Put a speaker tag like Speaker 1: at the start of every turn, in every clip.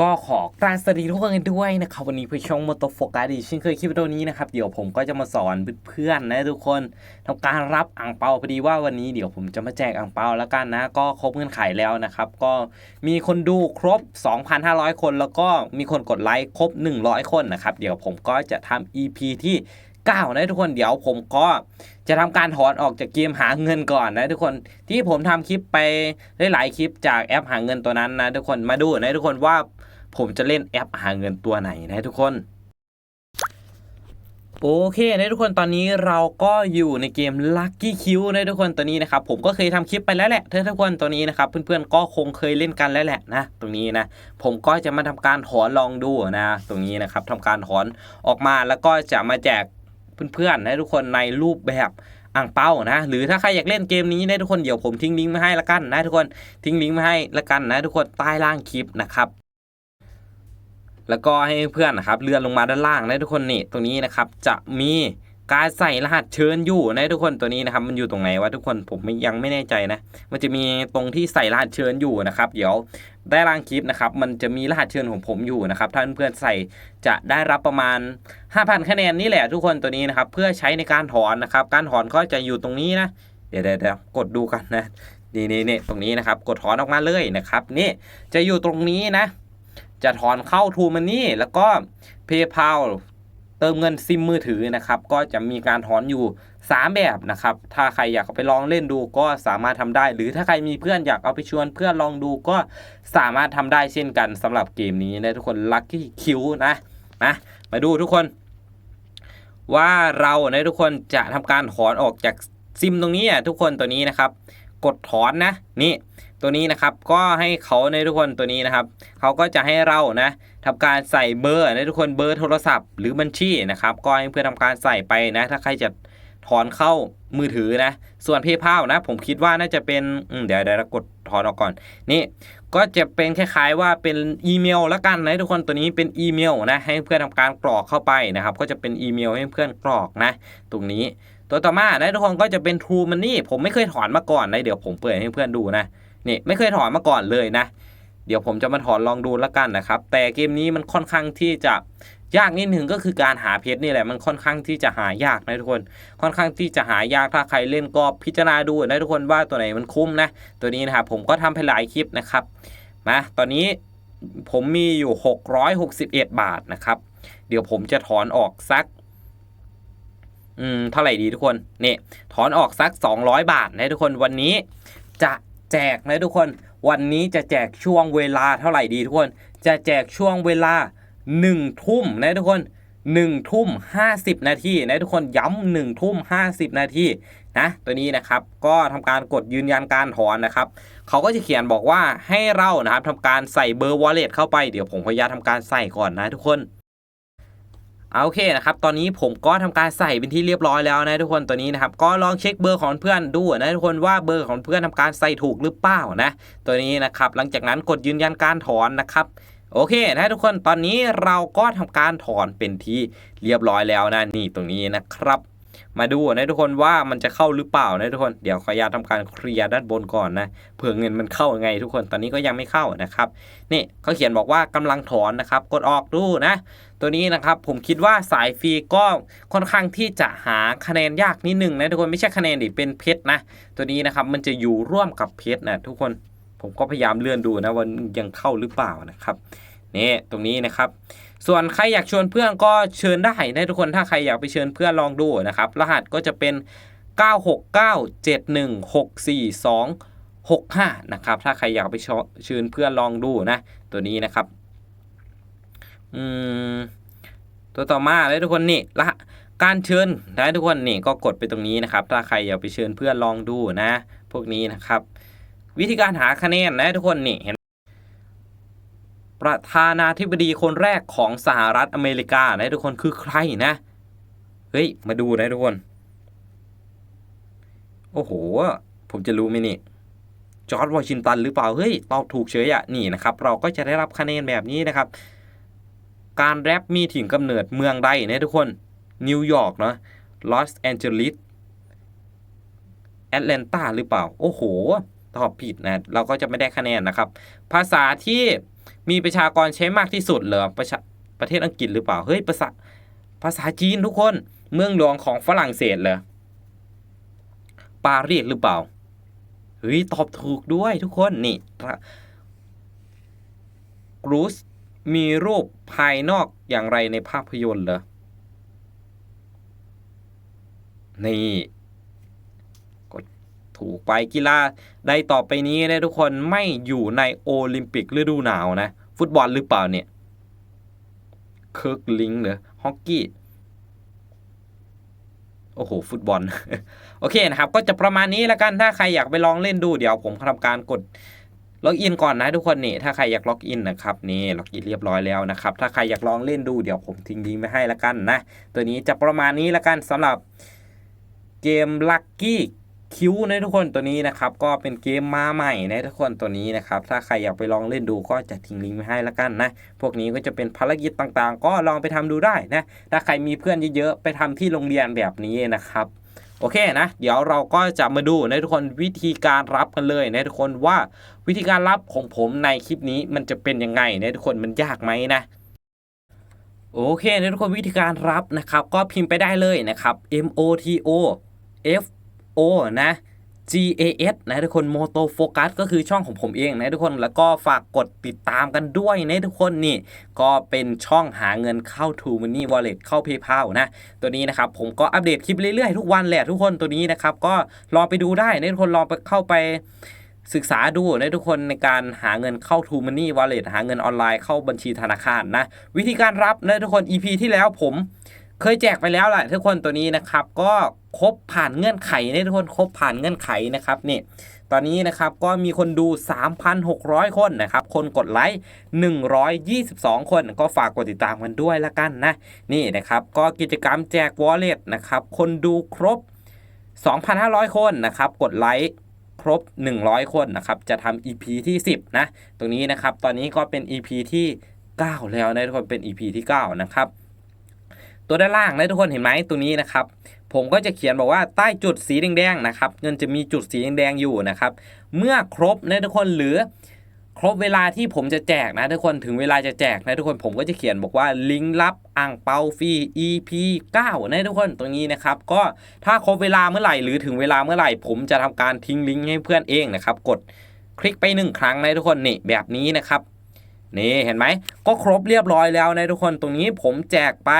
Speaker 1: ก็ขอกราบสวัสดีทุกคนกันด้วยนะครับวันนี้เพื่อช่องมอเตอร์โฟกัสดีเช่นเคยคลิปวิดีโอนี้นะครับเดี๋ยวผมก็จะมาสอนเพื่อนๆนะทุกคนทำการรับอ่างเปาพอดีว่าวันนี้เดี๋ยวผมจะมาแจกอ่างเปาแล้วกันนะ ก็ครบเงื่อนไขแล้วนะครับ ก็มีคนดูครบ 2,500 คน แล้วก็มีคนกดไลค์ครบ 100 คนนะครับเดี๋ยวผมก็จะทำ EP ที่ 9 นะทุกคนเดี๋ยวผมก็จะทำการถอนออกจากเกมหาเงินก่อนนะทุกคนที่ผมทำคลิปไปได้หลายคลิปจากแอปหาเงินตัวนั้นนะทุกคนมาดูนะทุกคนว่าผมจะเล่นแอปหาเงินตัวไหนนะทุกคนโอเคนะทุกคนตอนนี้เราก็อยู่ในเกม Lucky Q นะทุกคนตัวนี้นะครับผมก็เคยทำคลิปไปแล้วแหละทุกคนตัวนี้นะครับเพื่อนๆก็คงเคยเล่นกันแล้วแหละนะตรงนี้นะผมก็จะมาทำการถอนลองดูนะตรงนี้นะครับทำการถอนออกมาแล้วก็จะมาแจก เพื่อนๆนะทุกคนในรูปแบบอ่างเป้านะ หรือถ้าใครอยากเล่นเกมนี้นะทุกคนเดี๋ยวผมทิ้งลิงก์มาให้ละกันนะทุกคนทิ้งลิงก์มาให้ละกันนะทุกคนใต้ล่างคลิปนะครับแล้วก็ให้เพื่อนนะครับเลื่อนลงมาด้านล่างนะทุกคนนี่ตรงนี้นะครับจะมี การใส่รหัสเชิญอยู่นะทุกคนตัวนี้นะครับ มันอยู่ตรงไหนวะทุกคนผมยังไม่แน่ใจนะ มันจะมีตรงที่ใส่รหัสเชิญอยู่นะครับ เดี๋ยวได้ล่างคลิปนะครับ มันจะมีรหัสเชิญของผมอยู่นะครับถ้านเพื่อนใส่จะได้รับประมาณ 5,000 คะแนนนี่แหละทุกคนตัวนี้นะครับ เพื่อใช้ในการถอนนะครับ การถอนก็จะอยู่ตรงนี้นะ เดี๋ยวเดี๋ยวกดดูกันนะนี่นี่นี่ตรงนี้นะครับ กดถอนออกมาเลยนะครับ นี่จะอยู่ตรงนี้นะ จะถอนเข้าทูมันนี่แล้วก็ PayPal ติมเงินซิมมือถือนะครับก็จะมีการถอนอยู่ 3 แบบนะครับถ้าใครอยากเอาไปลองเล่นดูก็สามารถทำได้ หรือถ้าใครมีเพื่อนอยากเอาไปชวนเพื่อนลองดูก็สามารถทำได้เช่นกันสำหรับเกมนี้นะทุกคน Lucky Q นะนะมาดูทุกคน ว่าเราในทุกคนจะทำการถอนออกจากซิมตรงนี้อะทุกคนตัวนี้นะครับ กดถอนนะนี่ ตัวนี้นะครับก็ให้เขาในทุกคนตัวนี้นะครับเขาก็จะให้เรานะทำการใส่เบอร์ในทุกคนเบอร์โทรศัพท์หรือบัญชีนะครับก็ให้เพื่อนทำการใส่ไปนะถ้าใครจะถอนเข้ามือถือนะ ส่วนเพย์เพานะ ผมคิดว่าน่าจะเป็นเดี๋ยวเดี๋ยวกดถอนออกก่อน นี่ก็จะเป็นคล้ายๆว่าเป็นอีเมลละกันนะทุกคนตัวนี้เป็นอีเมลนะให้เพื่อนทำการกรอกเข้าไปนะครับ ก็จะเป็นอีเมลให้เพื่อนกรอกนะ ตรงนี้ ตัวต่อมานะทุกคนก็จะเป็น True Money ผมไม่เคยถอนมาก่อนนะเดี๋ยวผมเปิดให้เพื่อนดูนะ นี่ไม่เคยถอนมาก่อนเลยนะ เดี๋ยวผมจะมาถอนลองดูแล้วกันนะครับ แต่เกมนี้มันค่อนข้างที่จะยากนิดหนึ่งก็คือการหาเพชรนี่แหละมันค่อนข้างที่จะหายากนะทุกคน ค่อนข้างที่จะหายากถ้าใครเล่นก็พิจารณาดูนะทุกคนว่าตัวไหนมันคุ้มนะ ตัวนี้นะครับผมก็ทำไปหลายคลิปนะครับมาตอนนี้ผมมีอยู่ 661 บาทนะครับ เดี๋ยวผมจะถอนออกสัก อืมเท่าไหร่ดีทุกคนนี่ถอนออกสัก 200 บาทนะทุกคนวันนี้จะ แจกนะทุกคน วันนี้จะแจกช่วงเวลาเท่าไหร่ดีทุกคน จะแจกช่วงเวลา1ทุ่มนะทุกคน1ทุ่ม50 นาทีนะทุกคนย้ำ1ทุ่ม50 นาทีนะตัวนี้นะครับก็ทำการกดยืนยันการถอนนะครับเขาก็จะเขียนบอกว่าให้เรานะครับทำการใส่เบอร์ wallet เข้าไปเดี๋ยวผมขออนุญาตทำการใส่ก่อนนะทุกคน เอาโอเคนะครับตอนนี้ผมก็ทำการใส่เป็นที่เรียบร้อยแล้วนะทุกคนตัวนี้นะครับก็ลองเช็คเบอร์ของเพื่อนดูนะทุกคนว่าเบอร์ของเพื่อนทำการใส่ถูกหรือเปล่านะตัวนี้นะครับหลังจากนั้นกดยืนยันการถอนนะครับโอเคนะทุกคนตอนนี้เราก็ทำการถอนเป็นที่เรียบร้อยแล้วนะนี่ตรงนี้นะครับ มาดูนะทุกคนว่ามันจะเข้าหรือเปล่านะทุกคนเดี๋ยวขออนุญาตทำการเคลียร์ด้านบนก่อนนะเผื่อเงินมันเข้ายังไง ทุกคนตอนนี้ก็ยังไม่เข้านะครับนี่เขาเขียนบอกว่ากำลังถอนนะครับกดออกดูนะตัวนี้นะครับผมคิดว่าสายฟรีก็ค่อนข้างที่จะหาคะแนนยากนิดนึงนะทุกคนไม่ใช่คะแนนดิเป็นเพชรนะตัวนี้นะครับมันจะอยู่ร่วมกับเพชรนะทุกคนผมก็พยายามเลื่อนดูนะว่ายังเข้าหรือเปล่านะครับ นี่ตรงนี้นะครับ ส่วนใครอยากชวนเพื่อนก็เชิญได้นะทุกคนถ้าใครอยากไปเชิญเพื่อนลองดูนะครับ รหัสก็จะเป็น 969716425นะครับ ถ้าใครอยากไปเชิญเพื่อนลองดูนะตัวนี้นะครับอืมตัวต่อมาเลยทุกคนนี่ละการเชิญนะทุกคนนี่ก็กดไปตรงนี้นะครับ ถ้าใครอยากไปเชิญเพื่อนลองดูนะ พวกนี้นะครับ วิธีการหาคะแนนนะทุกคนนี่เห็น ประธานาธิบดีคนแรกของสหรัฐอเมริกานะทุกคนคือใครนะ เฮ้ย มาดูนะทุกคน โอ้โห ผมจะรู้ไหมนี่จอร์ดวอชิงตันหรือเปล่า เฮ้ย ตอบถูกเฉยอะนี่นะครับ เราก็จะได้รับคะแนนแบบนี้นะครับ การแรปมีถิ่นกำเนิดเมืองใดนะทุกคน นิวยอร์กเนาะลอสแอนเจลิสแอตแลนตาหรือเปล่า โอ้โห ตอบผิดนะ เราก็จะไม่ได้คะแนนนะครับ ภาษาที่ มีประชากรใช้มากที่สุดเหรอประชาประเทศอังกฤษหรือเปล่า เฮ้ยภาษาภาษาจีนทุกคน เมืองหลวงของฝรั่งเศสเหรอปารีสหรือเปล่า เฮ้ย ตอบถูกด้วยทุกคน นี่กรูสมีรูปภายนอกอย่างไรในภาพยนตร์เหรอ นี่ ถูกไปกีฬาใดต่อไปนี้นะทุกคนไม่อยู่ในโอลิมปิกฤดูหนาวนะ ฟุตบอลหรือเปล่าเนี่ยเคิร์กลิงหรือฮอกกี้โอ้โห ฟุตบอล โอเคนะครับ ก็จะประมาณนี้แล้วกัน ถ้าใครอยากไปลองเล่นดู เดี๋ยวผมทำการกดล็อกอินก่อนนะทุกคนนี่ถ้าใครอยากล็อกอินนะครับนี่ล็อกอินเรียบร้อยแล้วนะครับ ถ้าใครอยากลองเล่นดูเดี๋ยวผมทิ้งลิงก์ไว้ให้แล้วกันนะ ตัวนี้จะประมาณนี้แล้วกันสำหรับเกม Lucky คิวนะทุกคนตัวนี้นะครับ ก็เป็นเกมมาใหม่นะทุกคนตัวนี้นะครับ ถ้าใครอยากไปลองเล่นดูก็จะทิ้งลิงก์ไว้ให้ล้วกันนะ พวกนี้ก็จะเป็นภารกิจต่างๆ ก็ลองไปทำดูได้นะ ถ้าใครมีเพื่อนเยอะๆไปทำที่โรงเรียนแบบนี้นะครับโอเคนะ เดี๋ยวเราก็จะมาดูนะทุกคนวิธีการรับกันเลยนะทุกคนว่าวิธีการรับของผมในคลิปนี้มันจะเป็นยังไงนะทุกคนมันยากไหมนะโอเคนะทุกคนวิธีการรับนะครับ ก็พิมพ์ไปได้เลยนะครับ M O T O F O นะ G A S นะทุกคน Moto Focus ก็คือช่องของผมเองนะทุกคนแล้วก็ฝากกดติดตามกันด้วยนะทุกคนนี่ ก็เป็นช่องหาเงินเข้า To Money Wallet เข้า PayPal นะ ตัวนี้นะครับผมก็อัปเดตคลิปเรื่อยๆ ทุกวันแหละทุกคนตัวนี้นะครับก็ลองไปดูได้นะทุกคนลองไปเข้าไปศึกษาดูนะทุกคนในการหาเงินเข้า To Money Wallet หาเงินออนไลน์เข้าบัญชีธนาคารนะ วิธีการรับนะทุกคน EP ที่แล้วผม เคยแจกไปแล้วแหละทุกคนตัวนี้นะครับ ก็ครบผ่านเงื่อนไขนะทุกคนครบผ่านเงื่อนไขนะครับนี่ตอนนี้นะครับก็มีคนดู 3,600 คนนะครับ คนกดไลค์ 122 คนก็ฝากกดติดตามกันด้วยละกันนะ นี่นะครับ ก็กิจกรรมแจก wallet นะครับ คนดูครบ 2,500 คนนะครับ กดไลค์ครบ 100 คนนะครับ จะทำ EP ที่ 10 นะ ตรงนี้นะครับ ตอนนี้ก็เป็น EP ที่ 9 แล้วนะทุกคนเป็น EP ที่ 9 นะครับ ตัวด้านล่างนะทุกคนเห็นไหมตัวนี้นะครับ ผมก็จะเขียนบอกว่าใต้จุดสีแดงๆนะครับเงินจะมีจุดสีแดงๆอยู่นะครับ เมื่อครบนะทุกคนหรือครบเวลาที่ผมจะแจกนะทุกคนถึงเวลาจะแจกนะทุกคนผมก็จะเขียนบอกว่าลิงก์ลับอ่างเปาฟรี EP 9นะทุกคนตรงนี้นะครับก็ถ้าครบเวลาเมื่อไหร่หรือถึงเวลาเมื่อไหร่ ผมจะทำการทิ้งลิงก์ให้เพื่อนเองนะครับ กดคลิกไปหนึ่งครั้งนะทุกคนนี่แบบนี้นะครับนี่เห็นไหมก็ครบเรียบร้อยแล้วนะทุกคนตรงนี้ผมแจกไป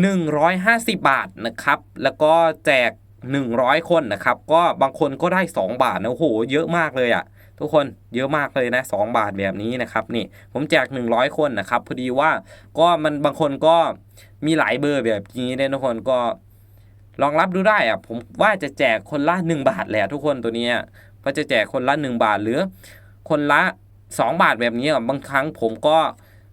Speaker 1: 150 บาทนะครับ แล้วก็แจก 100 คนนะครับ ก็บางคนก็ได้ 2 บาทนะโอ้โห เยอะมากเลยอะ่ะ ทุกคนเยอะมากเลยนะ 2 บาทแบบนี้นะครับนี่ผมแจก 100 คนนะครับพอดีว่าก็มันบางคนก็มีหลายเบอร์แบบนี้เนี่ยทุกคนก็ลองรับดูได้อะผมว่าจะแจกคนละ 1 บาทแหละทุกคนตัวเนี้ยก็จะแจกคนละ 1 บาทหรือคนละ 2 บาทแบบนี้อะบางครั้งผมก็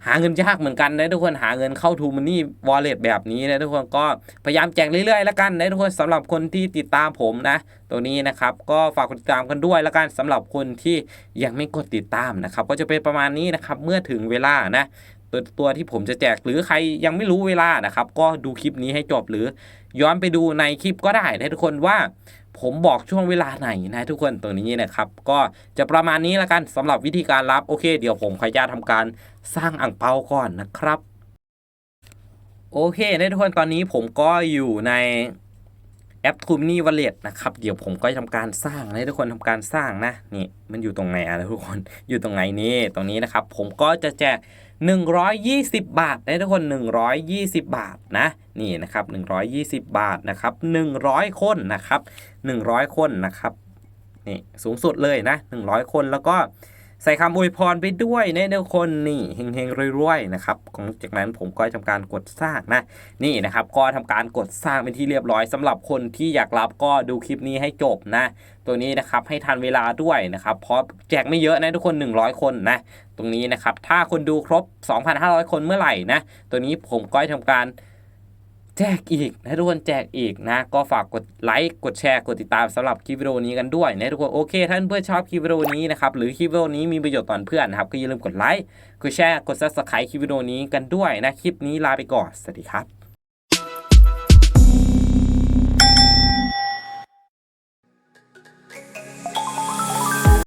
Speaker 1: หาเงินยากเหมือนกันนะทุกคนหาเงินเข้าทูมันนี่วอลเล็ตแบบนี้นะทุกคนก็พยายามแจกเรื่อยๆแล้วกันนะทุกคนสำหรับคนที่ติดตามผมนะ ตัวนี้นะครับก็ฝากกดติดตามกันด้วยแล้วกันสำหรับคนที่ยังไม่กดติดตามนะครับ ก็จะเป็นประมาณนี้นะครับเมื่อถึงเวลานะตัวตัวที่ผมจะแจกหรือใครยังไม่รู้เวลานะครับ ก็ดูคลิปนี้ให้จบหรือย้อนไปดูในคลิปก็ได้นะทุกคนว่า ผมบอกช่วงเวลาไหนนะทุกคนตัวนี้นะครับ ก็จะประมาณนี้ล้วกันสำหรับวิธีการรับโอเค เดี๋ยวผมขออนุญาตทำการสร้างอ่างเปาก่อนนะครับโอเคนะทุกคนตอนนี้ผมก็อยู่ในแอป t u m n y Wallet นะครับ เดี๋ยวผมก็จะทำการสร้างให้ทุกคนทำการสร้างนะนี่มันอยู่ตรงไหนอะทุกคนอยู่ตรงไหนนี่ตรงนี้นะครับ ผมก็จะแจก 120 บาทได้ทุกคน 120 บาทนะนี่นะครับ 120 บาทนะครับ 100 คนนะครับ 100 คนนะครับนี่สูงสุดเลยนะ 100 คนแล้วก็ ใส่คำอวยพรไปด้วยนะทุกคนนี่เฮงๆรวยๆนะครับของจากนั้นผมก็ทำการกดสร้างนะนี่นะครับก็ทำการกดสร้างเป็นที่เรียบร้อยสำหรับคนที่อยากรับก็ดูคลิปนี้ให้จบนะ ตัวนี้นะครับให้ทันเวลาด้วยนะครับเพราะแจกไม่เยอะนะทุกคน 100 คนนะ ตรงนี้นะครับถ้าคนดูครบ 2,500 คนเมื่อไหร่นะตัวนี้ผมก็จะทำการ แจกอีกนะทุกคนแจกอีกนะ ก็ฝากกดไลค์กดแชร์กดติดตามสำหรับคลิปวิดีโอนี้กันด้วยนะทุกคนโอเค ท่านเพื่อนชอบคลิปวิดีโอนี้นะครับหรือคลิปวิดีโอนี้มีประโยชน์ต่อเพื่อนนะครับก็อย่าลืมกดไลค์กดแชร์กดซับสไครต์คลิปวิดีโอนี้กันด้วยนะคลิปนี้ลาไปก่อนสวัสดีครับ